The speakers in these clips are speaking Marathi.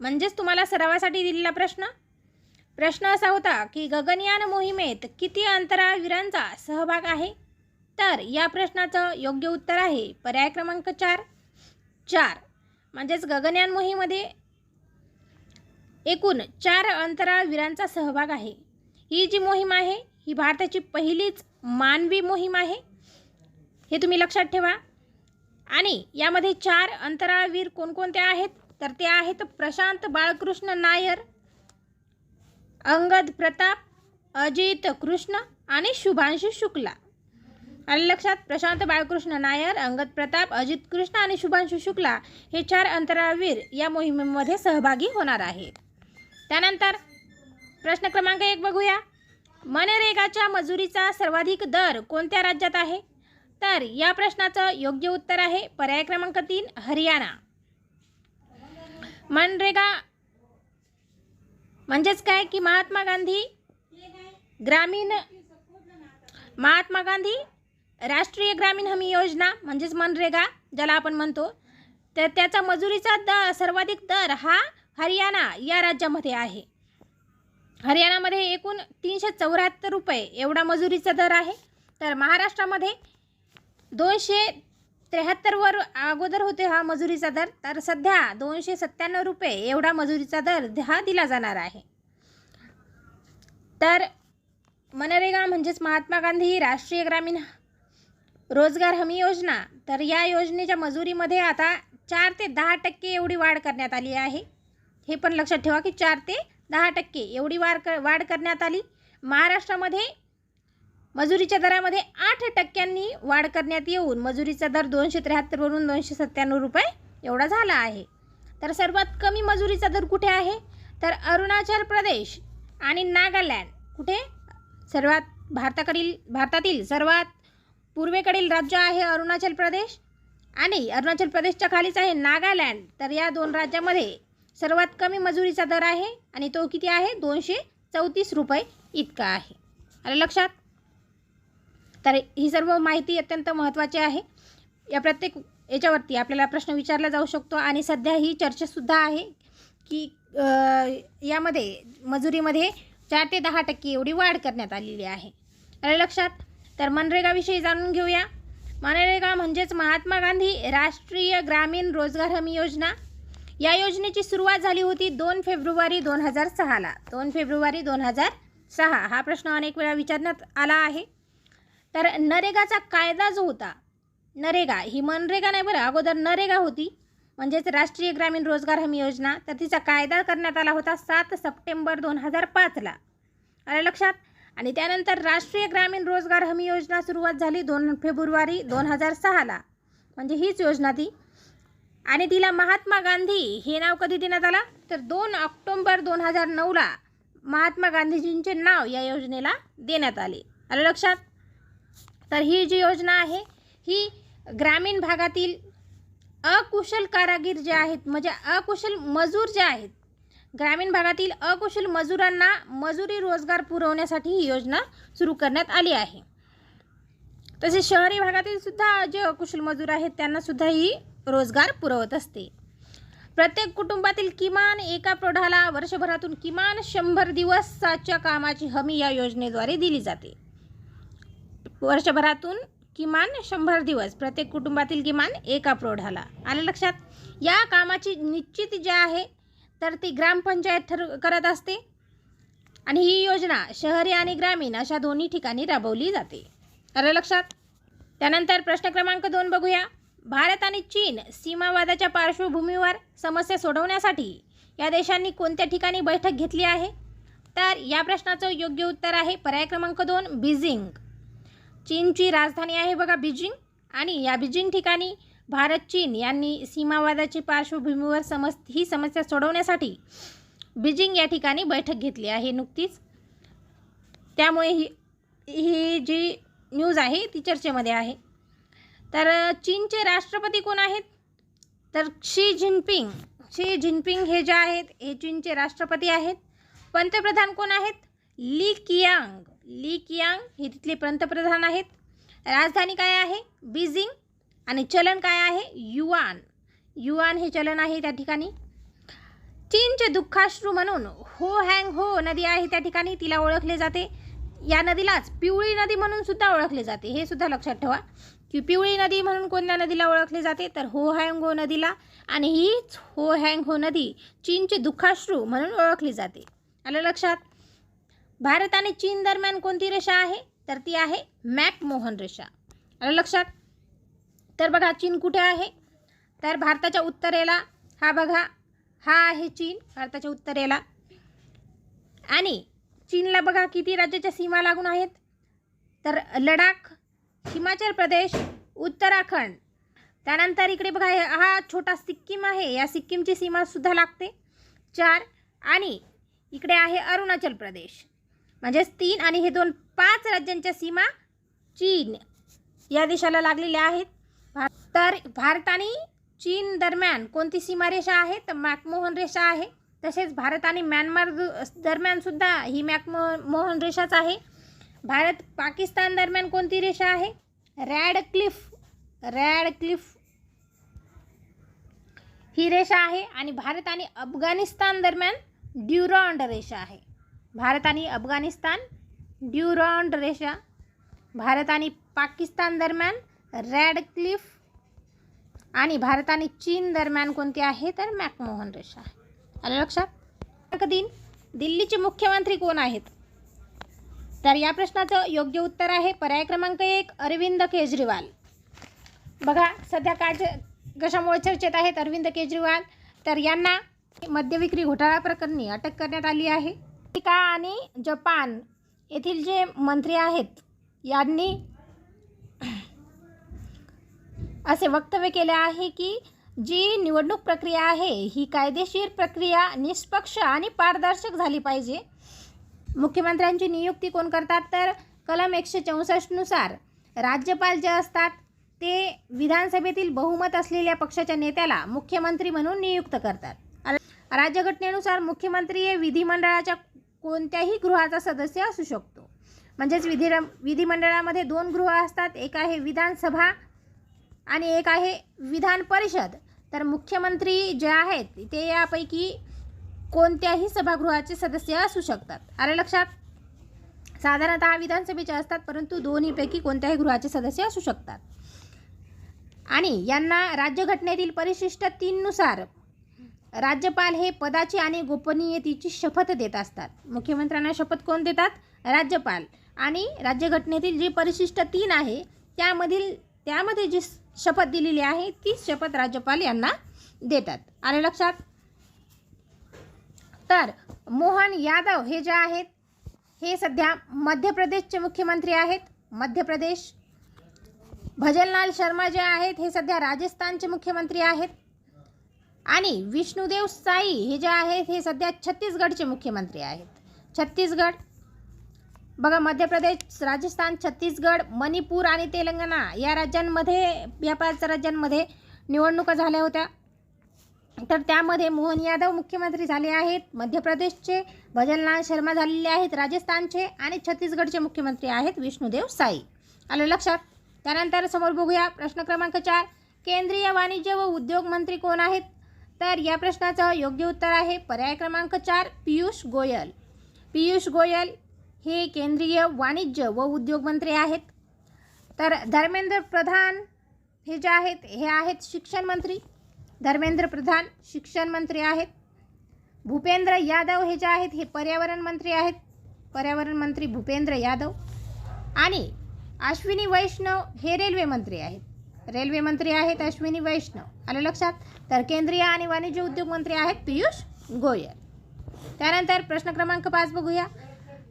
म्हणजेच तुम्हाला सरावासाठी दिलेला प्रश्न? प्रश्न असा होता की गगनयान मोहिमेत किती अंतराळवीरांचा सहभाग आहे? तर या प्रश्नाचं योग्य उत्तर आहे पर्याय क्रमांक चार. चार. म्हणजेच गगनयान मोहिमेमध्ये एकूण चार अंतराळवीरांचा सहभाग आहे. ही जी मोहीम आहे ही भारताची पहिलीच मानवी मोहीम आहे. हे तुम्ही लक्षात ठेवा. आणि यामध्ये चार अंतराळवीर कोणकोणते आहेत? तर ते आहेत प्रशांत बाळकृष्ण नायर अंगद प्रताप अजित कृष्ण आणि शुभांशू शुक्ला. आणि लक्षात? प्रशांत बाळकृष्ण नायर अंगद प्रताप अजित कृष्ण आणि शुभांशु शुक्ला हे चार अंतराळवीर या मोहिमेमध्ये सहभागी होणार आहेत. त्यानंतर प्रश्न क्रमांक एक बघूया. मनरेगाच्या मजुरीचा सर्वाधिक दर कोणत्या राज्यात आहे? तर या प्रश्नाचं योग्य उत्तर आहे पर्याय क्रमांक तीन हरियाणा. मनरेगा म्हणजेच काय की महात्मा गांधी ग्रामीण महात्मा गांधी राष्ट्रीय ग्रामीण हमी योजना म्हणजेच मनरेगा ज्याला आपण म्हणतो. तर त्याचा मजुरीचा दर सर्वाधिक दर हा हरियाणा या राज्यामध्ये आहे. हरियाणामध्ये एकूण तीनशे चौऱ्याहत्तर रुपये एवढा मजुरीचा दर आहे. तर महाराष्ट्रामध्ये दोनशे त्र्याहत्तरवर अगोदर होते हा मजुरीचा दर. तर सध्या दोनशे सत्त्याण्णव रुपये एवढा मजुरीचा दर हा दिला जाणार आहे. तर मनरेगा म्हणजेच महात्मा गांधी राष्ट्रीय ग्रामीण रोजगार हमी योजना. तर या योजनेच्या मजुरीमध्ये आता चार ते दहा टक्के एवढी वाढ करण्यात आली आहे. हे पण लक्षात ठेवा की चार ते दहा टक्के एवढी वाढ क वाढ करण्यात आली. महाराष्ट्रामध्ये मजुरीच्या दरामध्ये आठ टक्क्यांनी वाढ करण्यात येऊन मजुरीचा दर दोनशे त्र्याहत्तरवरून दोनशे सत्त्याण्णव रुपये एवढा झाला आहे. तर सर्वात कमी मजुरीचा दर कुठे आहे? तर अरुणाचल प्रदेश आणि नागालँड. कुठे? सर्वात भारताकडील भारतातील सर्वात पूर्वेकडील राज्य आहे अरुणाचल प्रदेश आणि अरुणाचल प्रदेशच्या खालीच आहे नागालँड. तर या दोन राज्यामध्ये सर्वात कमी मजुरीचा दर आहे आणि तो किती आहे? दोनशे चौतीस रुपये इतका आहे. आलं लक्षात? तर ही सर्व माहिती अत्यंत महत्त्वाची आहे. या प्रत्येक याच्यावरती आपल्याला प्रश्न विचारला जाऊ शकतो आणि सध्या ही चर्चासुद्धा आहे की यामध्ये मजुरीमध्ये चार ते दहा टक्के एवढी वाढ करण्यात आलेली आहे. आलं लक्षात? तर मनरेगाविषयी जाणून घेऊया. मनरेगा म्हणजेच महात्मा गांधी राष्ट्रीय ग्रामीण रोजगार हमी योजना. या योजनेची सुरुवात झाली होती दोन फेब्रुवारी दोन हजार सहाला. दोन फेब्रुवारी दोन हजार सहा. हा प्रश्न अनेक वेळा विचारण्यात आला आहे. तर नरेगाचा कायदा जो होता नरेगा ही मनरेगा नाही बरं अगोदर नरेगा होती म्हणजेच राष्ट्रीय ग्रामीण रोजगार हमी योजना तर तिचा कायदा करण्यात आला होता सात सप्टेंबर दोन हजार पाचला आलं लक्षात? आणि त्यानंतर राष्ट्रीय ग्रामीण रोजगार हमी योजना सुरुवात झाली दोन फेब्रुवारी दोन हजार सहाला म्हणजे हीच योजना ती. आणि तिला महात्मा गांधी हे नाव कधी देण्यात आलं? तर दोन ऑक्टोंबर दोन हजार नऊला महात्मा गांधीजींचे नाव या योजनेला देण्यात आले. आलं लक्षात? तर ही जी योजना आहे ही ग्रामीण भागातील अकुशल कारागीर जे आहेत म्हणजे अकुशल मजूर जे आहेत ग्रामीण भागातील अकुशल मजुरांना मजुरी रोजगार पुरवण्यासाठी ही योजना सुरू करण्यात आली आहे. तसेच शहरी भागातील सुद्धा जे अकुशल मजूर आहेत त्यांना सुद्धा ही रोजगार पुरवत असते. प्रत्येक कुटुंबातील किमान एका प्रौढाला वर्षभरातून किमान शंभर दिवसाच्या कामाची हमी या योजनेद्वारे दिली जाते. वर्षभरातून किमान शंभर दिवस प्रत्येक कुटुंबातील किमान एका प्रौढाला आलं. लक्षात? या कामाची निश्चित जी आहे तर ती ग्रामपंचायत ठर करत असते. आणि ही योजना शहरी आणि ग्रामीण अशा दोन्ही ठिकाणी राबवली जाते. आलं लक्षात? त्यानंतर प्रश्न क्रमांक दोन बघूया. भारत आणि चीन सीमावादाच्या पार्श्वभूमीवर समस्या सोडवण्यासाठी या देशांनी कोणत्या ठिकाणी बैठक घेतली आहे? तर या प्रश्नाचं योग्य उत्तर आहे पर्याय क्रमांक दोन बीजिंग. चीनची राजधानी आहे बघा बीजिंग. आणि या बीजिंग ठिकाणी भारत चीन यांनी सीमावादाची पार्श्वभूमीवर समस ही समस्या सोडवण्यासाठी बीजिंग या ठिकाणी बैठक घेतली आहे नुकतीच. त्यामुळे ही ही जी न्यूज आहे ती चर्चेमध्ये आहे. तर चीनचे राष्ट्रपती कोण आहेत? तर शी जिनपिंग शी जिनपिंग हे जे आहेत हे चीनचे राष्ट्रपती आहेत. पंतप्रधान कोण आहेत? ली कियांग ली कियांग हे तिथले पंतप्रधान आहेत. राजधानी काय आहे? बीजिंग आणि चलन काय आहे? युआन. युआन हे चलन आहे त्या ठिकाणी. चीनचे दुःखाश्रू म्हणून हो हँग हो नदी आहे त्या ठिकाणी तिला ओळखले जाते. या नदीलाच पिवळी नदी म्हणून सुद्धा ओळखले जाते. हे सुद्धा लक्षात ठेवा. की पिवळी नदी म्हणून कोणत्या नदीला ओळखले जाते? तर हो हँग हो नदीला आणि हीच हो हँग हो नदी चीनचे दुःखाश्रू म्हणून ओळखली जाते. आलं लक्षात? भारत आणि चीन दरम्यान कोणती रेषा आहे? तर ती आहे मॅकमोहन रेषा. आलं लक्षात? तर बघा चीन कुठे आहे? तर भारताच्या उत्तरेला हा बघा हा आहे चीन भारताच्या उत्तरेला. आणि चीनला बघा किती राज्याच्या सीमा लागून आहेत? तर लडाख हिमाचल प्रदेश उत्तराखंड. त्यानंतर इकडे बघा हा छोटा सिक्कीम आहे. या सिक्कीमची सीमासुद्धा लागते. चार आणि इकडे आहे अरुणाचल प्रदेश. म्हणजेच तीन आणि हे दोन पाच राज्यांच्या सीमा चीन या देशाला लागलेल्या आहेत. तर भारत आणि चीन दरम्यान कोणती सीमारेषा आहे? तर मॅकमोहन रेषा आहे. तसेच भारत आणि म्यानमार दरम्यानसुद्धा ही मॅकमो मोहन रेषाच आहे. भारत पाकिस्तान दरम्यान कोणती रेषा आहे? रॅड क्लिफ रॅड क्लिफ ही रेषा आहे. आणि भारत आणि अफगाणिस्तान दरम्यान ड्युरॉन्ड रेषा आहे. भारत आणि अफगाणिस्तान ड्युरॉन्ड रेषा भारत आणि पाकिस्तान दरम्यान रॅड क्लिफ आणि भारत आणि चीन दरम्यान कोणती आहे? तर मॅकमोहन रेषा आलं लक्षात? क्रमांक तीन दिल्लीचे मुख्यमंत्री कोण आहेत? तर या प्रश्नाचं योग्य उत्तर आहे पर्याय क्रमांक एक अरविंद केजरीवाल. बघा सध्या काय कशामुळे चर्चेत आहेत अरविंद केजरीवाल? तर यांना मद्यविक्री घोटाळा प्रकरणी अटक करण्यात आली आहे. अमेरिका आणि जपान येथील जे मंत्री आहेत यांनी असे वक्तव्य केले आहे की जी निवडणूक प्रक्रिया आहे ही कायदेशीर प्रक्रिया निष्पक्ष आणि पारदर्शक झाली पाहिजे. मुख्यमंत्र्यांची नियुक्ती कोण करतात तर कलम एकशे चौसष्टनुसार राज्यपाल जे असतात ते विधानसभेतील बहुमत असलेल्या पक्षाच्या नेत्याला मुख्यमंत्री म्हणून नियुक्त करतात. राज्यघटनेनुसार मुख्यमंत्री हे विधिमंडळाच्या कोणत्याही गृहाचा सदस्य असू शकतो. म्हणजेच विधी विधिमंडळामध्ये दोन गृह असतात. एक आहे विधानसभा आणि एक आहे विधान परिषद. तर मुख्यमंत्री जे आहेत ते यापैकी कोणत्याही सभागृहाचे सदस्य असू शकतात. अरे लक्षात? साधारणतः विधानसभेचे असतात परंतु दोन्हीपैकी कोणत्याही गृहाचे सदस्य असू शकतात. आणि यांना राज्यघटनेतील परिशिष्ट तीननुसार राज्यपाल हे पदाची आणि गोपनीयतेची शपथ देत असतात. मुख्यमंत्र्यांना शपथ कोण देतात? राज्यपाल. आणि राज्यघटनेतील जी परिशिष्ट तीन आहे त्यामधील त्यामध्ये जी शपथ दिलेली आहे तीच शपथ राज्यपाल यांना देतात. आले लक्षात? तर मोहन यादव हे जे आहेत हे सध्या मध्य प्रदेशचे मुख्यमंत्री आहेत. मध्य प्रदेश भजनलाल शर्मा जे आहेत हे सध्या राजस्थानचे मुख्यमंत्री आहेत. आणि विष्णुदेव साई हे जे आहेत हे सध्या छत्तीसगडचे मुख्यमंत्री आहेत. छत्तीसगड बघा मध्य प्रदेश राजस्थान छत्तीसगड मणिपूर आणि तेलंगणा या राज्यांमध्ये या पाच राज्यांमध्ये निवडणुका झाल्या होत्या. तर त्यामध्ये मोहन यादव मुख्यमंत्री झाले आहेत मध्य प्रदेशचे भजनलाल शर्मा झालेले आहेत राजस्थानचे आणि छत्तीसगडचे मुख्यमंत्री आहेत विष्णुदेव साई. आलं लक्षात? त्यानंतर समोर बघूया प्रश्न क्रमांक चार. केंद्रीय वाणिज्य व उद्योग मंत्री कोण आहेत? तर या प्रश्नाचं योग्य उत्तर आहे पर्याय क्रमांक चार पियुष गोयल. पियुष गोयल हे केंद्रीय वाणिज्य व उद्योग मंत्री आहेत. तर धर्मेंद्र प्रधान हे जे आहेत हे आहेत शिक्षण मंत्री. धर्मेंद्र प्रधान शिक्षण मंत्री आहेत. भूपेंद्र यादव हे जे आहेत हे पर्यावरण मंत्री आहेत. पर्यावरण मंत्री भूपेंद्र यादव. आणि अश्विनी वैष्णव हे रेल्वे मंत्री आहेत. रेल्वे मंत्री आहेत अश्विनी वैष्णव. आलं लक्षात? तर केंद्रीय आणि वाणिज्य उद्योग मंत्री आहेत पियुष गोयल. त्यानंतर प्रश्न क्रमांक पाच बघूया.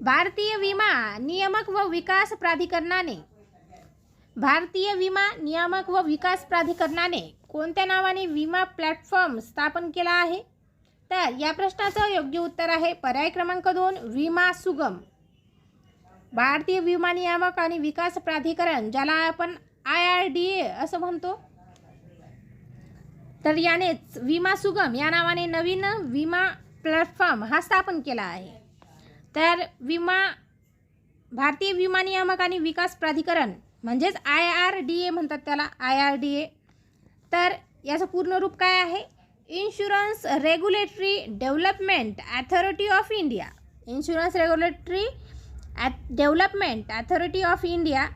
भारतीय विमा नियामक व विकास प्राधिकरणाने भारतीय विमा नियामक व विकास प्राधिकरणाने कोणत्या नावाने विमा प्लॅटफॉर्म स्थापन केला आहे? तर या प्रश्नाचं योग्य उत्तर आहे पर्याय क्रमांक दोन विमा सुगम. भारतीय विमा नियामक आणि विकास प्राधिकरण ज्याला आपण आय आर डी ए असं म्हणतो. तर यानेच विमा सुगम या नावाने नवीन विमा प्लॅटफॉर्म हा स्थापन केला आहे. तर विमा भारतीय विमा नियामक आणि विकास प्राधिकरण म्हणजेच आय आर डी ए म्हणतात त्याला आय आर डी ए. तर याचं पूर्ण रूप काय आहे? Insurance regulatory development authority of India insurance regulatory uh development authority of India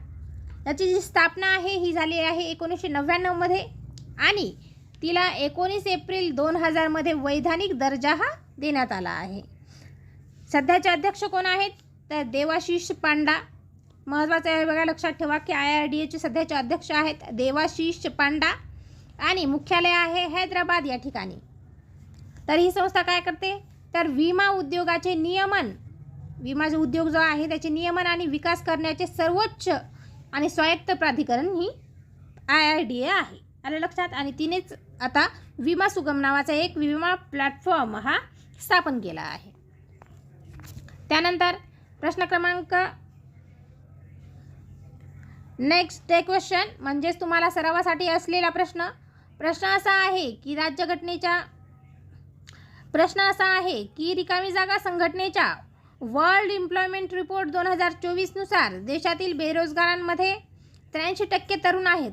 याची जी स्थापना आहे ही झाली आहे एकोणीसशे नव्याण्णवमध्ये आणि तिला एकोणीस एप्रिल दोन हजारमध्ये वैधानिक दर्जा हा देण्यात आला आहे. सध्याचे अध्यक्ष कोण आहेत? तर देवाशिष पांडा. महत्त्वाचं आहे बघा लक्षात ठेवा की आय आर डी एचे सध्याचे अध्यक्ष आहेत देवाशिष पांडा. आणि मुख्यालय आहे हैदराबाद या ठिकाणी. तर ही संस्था काय करते? तर विमा उद्योगाचे नियमन विमा जो उद्योग जो आहे त्याचे नियमन आणि विकास करण्याचे सर्वोच्च आणि स्वायत्त प्राधिकरण ही आय आर डी ए आहे. आलं लक्षात? आणि तिनेच आता विमा सुगम नावाचा एक विमा प्लॅटफॉर्म हा स्थापन केला आहे. त्यानंतर प्रश्न क्रमांक नेक्स्ट क्वेश्चन म्हणजेच तुम्हाला सरावासाठी असलेला प्रश्न. प्रश्न असा आहे की राज्यघटनेच्या प्रश्न असा आहे की रिकामी जागा संघटनेच्या वर्ल्ड एम्प्लॉयमेंट रिपोर्ट दोन हजार चोवीसनुसार देशातील बेरोजगारांमध्ये त्र्याऐंशी टक्के तरुण आहेत.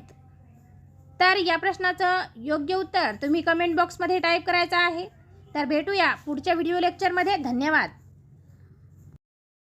तर या प्रश्नाचं योग्य उत्तर तुम्ही कमेंट बॉक्समध्ये टाईप करायचं आहे. तर भेटूया पुढच्या व्हिडिओ लेक्चरमध्ये धन्यवाद.